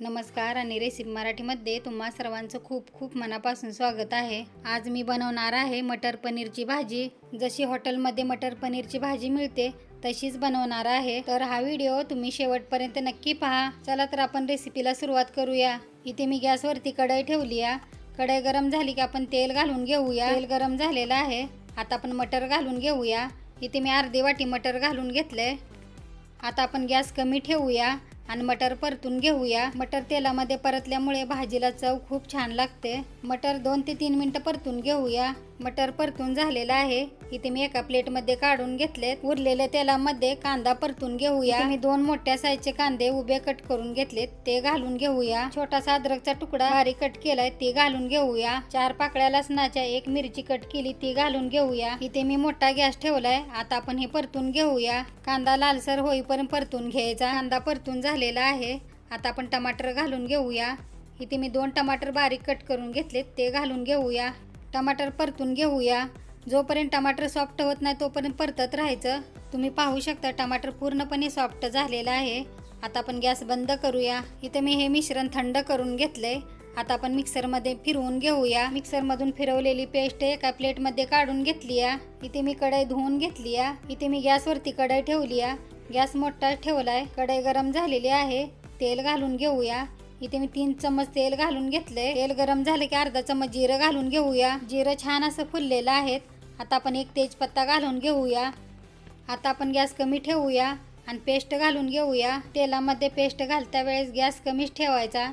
नमस्कार आणि रेसिपी मराठीमध्ये तुम्हा सर्वांचं खूप खूप मनापासून स्वागत आहे. आज मी बनवणार आहे मटर पनीरची भाजी. जशी हॉटेलमध्ये मटर पनीरची भाजी मिळते तशीच बनवणार आहे. तर हा व्हिडिओ तुम्ही शेवटपर्यंत नक्की पहा. चला तर आपण रेसिपीला सुरुवात करूया. इथे मी गॅसवरती कढई ठेवली आहे कढई गरम झाली की आपण तेल घालून घेऊया. तेल गरम झालेलं आहे. आता आपण मटर घालून घेऊया. इथे मी अर्धी वाटी मटर घालून घेतले आता आपण गॅस कमी ठेवूया. आणि मटर परतून घेऊया. मटर तेलामध्ये परतल्यामुळे भाजीला चव खूप छान लागते. मटर दोन ते तीन मिनटं परतून घेऊया. मटर परतून झालेलं आहे. इथे मी एका प्लेटमध्ये काढून घेतले उरलेल्या तेलामध्ये कांदा परतून घेऊया. मी दोन मोठ्या साईजचे कांदे उभे कट करून घेतलेत. ते घालून घेऊया. छोटासा अद्रकचा तुकडा बारीक कट केलाय ते घालून घेऊया. चार पाकळ्या लसणाच्या एक मिरची कट केली ती घालून घेऊया. इथे मी मोठा गॅस ठेवलाय. आता आपण हे परतून घेऊया. कांदा लालसर होईपर्यंत परतून घ्यायचा. कांदा परतून झालेला आहे. आता आपण टमाटर घालून घेऊया. इथे मी दोन टमाटर बारीक कट करून घेतलेत ते घालून घेऊया. टमाटर परतून घेऊया. जोपर्यंत टमाटर सॉफ्ट होत नाही तोपर्यंत परतत राहायचं. तुम्ही पाहू शकता टमाटर पूर्णपणे सॉफ्ट झालेलं आहे. आता आपण गॅस बंद करूया. इथे मी हे मिश्रण थंड करून घेतलंय. आता आपण मिक्सरमध्ये फिरवून घेऊया. मिक्सरमधून फिरवलेली पेस्ट एका प्लेटमध्ये काढून घेतली या इथे मी कढई धुवून घेतली या इथे मी गॅसवरती कढई ठेवली या गॅस मोठा ठेवलाय. कढई गरम झालेली आहे. तेल घालून घेऊया. इथे मी तीन चमच तेल घालून घेतले तेल गरम झाले की अर्धा चमच जिरं घालून घेऊया. जिरं छान असं फुललेलं आहेत. आता आपण एक तेजपत्ता घालून घेऊया. आता आपण गॅस कमी ठेवूया आणि पेस्ट घालून घेऊया. तेलामध्ये पेस्ट घालता वेळेस गॅस कमीच ठेवायचा.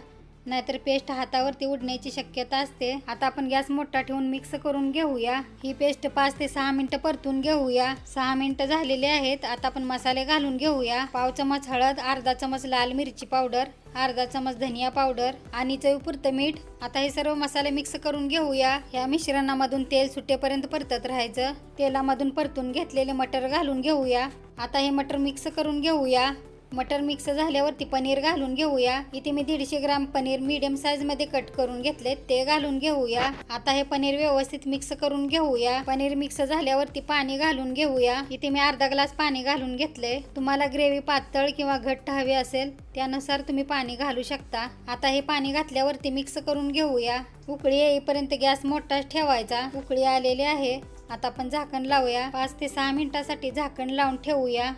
नाहीतर पेस्ट हातावरती उडण्याची शक्यता असते. आता आपण गॅस मोठा ठेवून मिक्स करून घेऊया. ही पेस्ट पाच ते सहा मिनिटं परतून घेऊया. सहा मिनिटं झालेले आहेत. आता आपण मसाले घालून घेऊया. पाव चमच हळद अर्धा चमच लाल मिरची पावडर अर्धा चमच धनिया पावडर आणि चवीपुरतं मीठ. आता हे सर्व मसाले मिक्स करून घेऊया. या मिश्रणामधून तेल सुटेपर्यंत परतत राहायचं. तेलामधून परतून घेतलेले मटर घालून घेऊया. आता हे मटर मिक्स करून घेऊया. मटर मिक्स झाल्यावरती पनीर घालून घेऊया. इथे मी दीडशे ग्राम पनीर मीडियम साईजमध्ये कट करून घेतले ते घालून घेऊया. आता हे पनीर व्यवस्थित मिक्स करून घेऊया. पनीर मिक्स झाल्यावरती पाणी घालून घेऊया. इथे मी अर्धा ग्लास पाणी घालून घेतले तुम्हाला ग्रेव्ही पातळ किंवा घट्ट हवी असेल त्यानुसार तुम्ही पाणी घालू शकता. आता हे पाणी घातल्यावरती मिक्स करून घेऊया. उकळी येईपर्यंत गॅस मोठाच ठेवायचा. उकळी आलेली आहे. आता आपण झाकण लावूया. पाच ते सहा मिनिटासाठी झाकण लावून ठेवूया.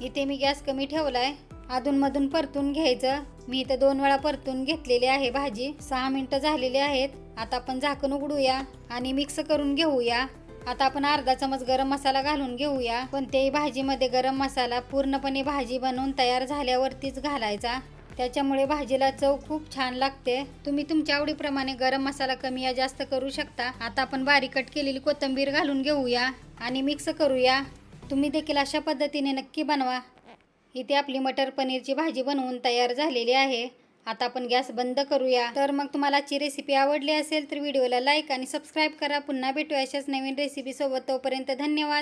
इथे मी गॅस कमी ठेवला आहे अधूनमधून परतून घ्यायचं. मी इथं दोन वेळा परतून घेतलेली आहे भाजी. सहा मिनटं झालेली आहेत. आता आपण झाकण उघडूया आणि मिक्स करून घेऊया. आता आपण अर्धा चमच गरम मसाला घालून घेऊया. कोणत्याही भाजीमध्ये गरम मसाला पूर्णपणे भाजी बनवून तयार झाल्यावरतीच घालायचा. त्याच्यामुळे भाजीला चव खूप छान लागते. तुम्ही तुमच्या आवडीप्रमाणे गरम मसाला कमी या जास्त करू शकता. आता आपण बारीक कट केलेली कोथिंबीर घालून घेऊया आणि मिक्स करूया. तुम्ही देखील अशा पद्धतीने नक्की बनवा. इथे आपली मटर पनीरची भाजी बनवून तयार झालेली आहे. आता आपण गॅस बंद करूया. तर मग तुम्हाला आजची रेसिपी आवडली असेल तर व्हिडिओला लाईक आणि सबस्क्राईब करा. पुन्हा भेटू अशाच नवीन रेसिपीसोबत तोपर्यंत धन्यवाद.